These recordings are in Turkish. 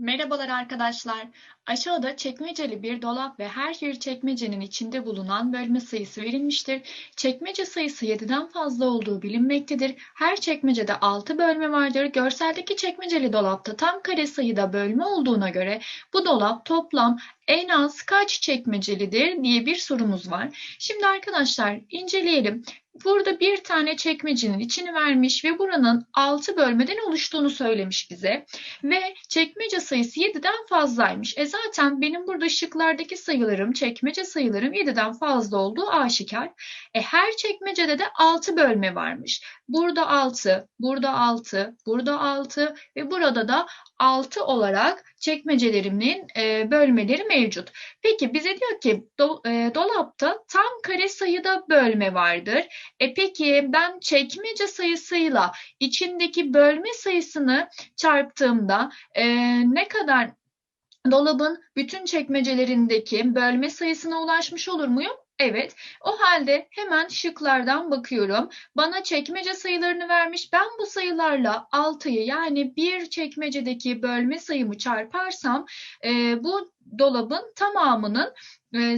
Merhabalar arkadaşlar. Aşağıda çekmeceli bir dolap ve her bir çekmecenin içinde bulunan bölme sayısı verilmiştir. Çekmece sayısı 7'den fazla olduğu bilinmektedir. Her çekmecede 6 bölme vardır. Görseldeki çekmeceli dolapta tam kare sayıda bölme olduğuna göre bu dolap toplam en az kaç çekmecelidir diye bir sorumuz var. Şimdi arkadaşlar inceleyelim. Burada bir tane çekmecenin içini vermiş ve buranın 6 bölmeden oluştuğunu söylemiş bize. Ve çekmece sayısı 7'den fazlaymış. E zaten benim burada şıklardaki sayılarım, çekmece sayılarım 7'den fazla olduğu aşikar. E her çekmecede de 6 bölme varmış. Burada 6, burada 6, burada 6 ve burada da 6 olarak çekmecelerimin e, bölmeleri mevcut. Peki bize diyor ki do, e, dolapta tam kare sayıda bölme vardır. E peki ben çekmece sayısıyla içindeki bölme sayısını çarptığımda e, ne kadar dolabın bütün çekmecelerindeki bölme sayısına ulaşmış olur muyum? Evet, o halde hemen şıklardan bakıyorum. Bana çekmece sayılarını vermiş. Ben bu sayılarla 6'yı yani bir çekmecedeki bölme sayımı çarparsam e, bu dolabın tamamının e,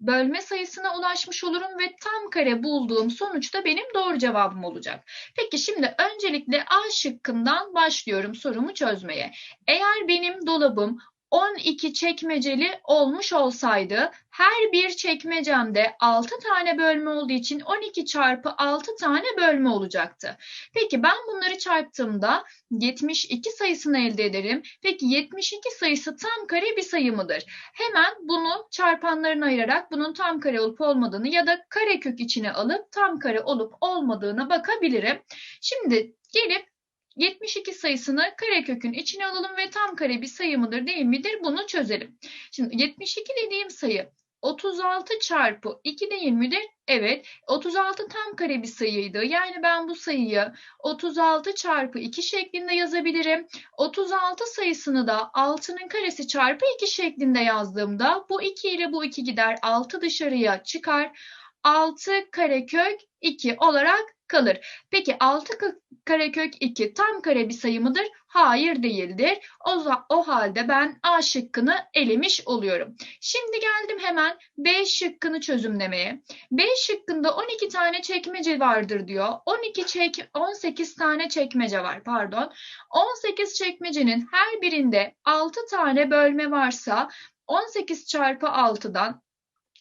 bölme sayısına ulaşmış olurum ve tam kare bulduğum sonuçta benim doğru cevabım olacak. Peki şimdi öncelikle A şıkkından başlıyorum sorumu çözmeye. Eğer benim dolabım 12 çekmeceli olmuş olsaydı her bir çekmecemde 6 tane bölme olduğu için 12 çarpı 6 tane bölme olacaktı. Peki ben bunları çarptığımda 72 sayısını elde ederim. Peki 72 sayısı tam kare bir sayı mıdır? Hemen bunu çarpanlarına ayırarak bunun tam kare olup olmadığını ya da kare kök içine alıp tam kare olup olmadığına bakabilirim. Şimdi gelip 72 sayısını karekökün içine alalım ve tam kare bir sayı mıdır değil midir bunu çözelim. Şimdi 72 dediğim sayı 36 çarpı 2 değil midir? Evet. 36 tam kare bir sayıydı. Yani ben bu sayıyı 36 çarpı 2 şeklinde yazabilirim. 36 sayısını da 6'nın karesi çarpı 2 şeklinde yazdığımda bu 2 ile bu 2 gider. 6 dışarıya çıkar. 6 karekök 2 olarak kalır. Peki 6 karekök 2 tam kare bir sayı mıdır? Hayır değildir. O, o halde ben A şıkkını elemiş oluyorum. Şimdi geldim hemen B şıkkını çözümlemeye. B şıkkında 12 tane çekmece vardır diyor. 12 çek 18 tane çekmece var pardon. 18 çekmecenin her birinde 6 tane bölme varsa 18 çarpı 6'dan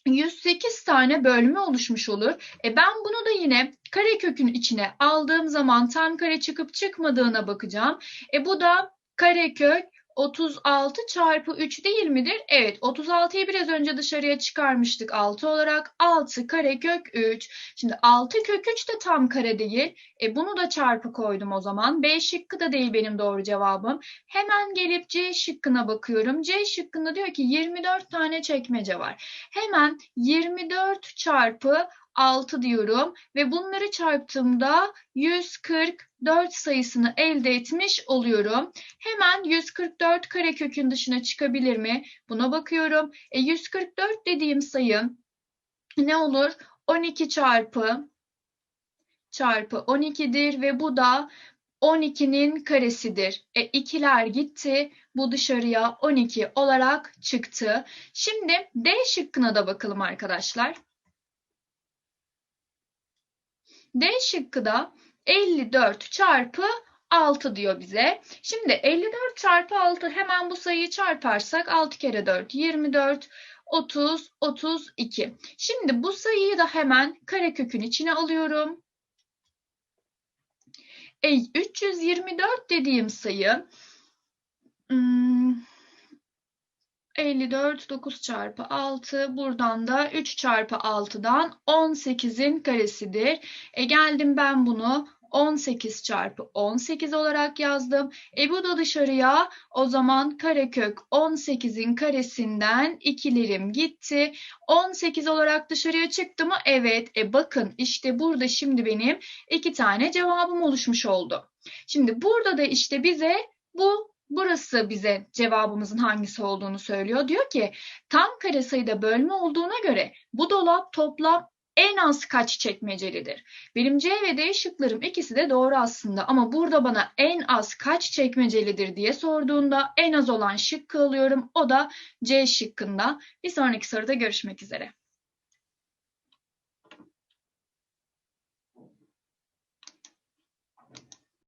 108 tane bölme oluşmuş olur. E ben bunu da yine karekökün içine aldığım zaman tam kare çıkıp çıkmadığına bakacağım. E bu da karekök 36 çarpı 3 değil midir? Evet 36'yı biraz önce dışarıya çıkarmıştık 6 olarak. 6 karekök 3. Şimdi 6 kök 3 de tam kare değil. E bunu da çarpı koydum o zaman. B şıkkı da değil benim doğru cevabım. Hemen gelip C şıkkına bakıyorum. C şıkkında diyor ki 24 tane çekmece var. Hemen 24 çarpı 6 diyorum ve bunları çarptığımda 144 sayısını elde etmiş oluyorum. Hemen 144 karekökün dışına çıkabilir mi? Buna bakıyorum. E 144 dediğim sayı ne olur? 12 çarpı çarpı 12'dir ve bu da 12'nin karesidir. E ikiler gitti. Bu dışarıya 12 olarak çıktı. Şimdi D şıkkına da bakalım arkadaşlar. D şıkkı da 54 çarpı 6 diyor bize. Şimdi 54 çarpı 6 hemen bu sayıyı çarparsak 6 kere 4 24 30 32. Şimdi bu sayıyı da hemen karekökün içine alıyorum. E, 324 dediğim sayı hmm, 54 9 çarpı 6 buradan da 3 çarpı 6'dan 18'in karesidir. E geldim ben bunu 18 çarpı 18 olarak yazdım. E bu da dışarıya o zaman karekök 18'in karesinden ikilerim gitti. 18 olarak dışarıya çıktı mı? Evet. E bakın işte burada şimdi benim iki tane cevabım oluşmuş oldu. Şimdi burada da işte bize bu Burası bize cevabımızın hangisi olduğunu söylüyor. Diyor ki tam kare sayıda bölme olduğuna göre bu dolap toplam en az kaç çekmecelidir? Benim C ve D şıklarım ikisi de doğru aslında ama burada bana en az kaç çekmecelidir diye sorduğunda en az olan şıkkı alıyorum. O da C şıkkında. Bir sonraki soruda görüşmek üzere.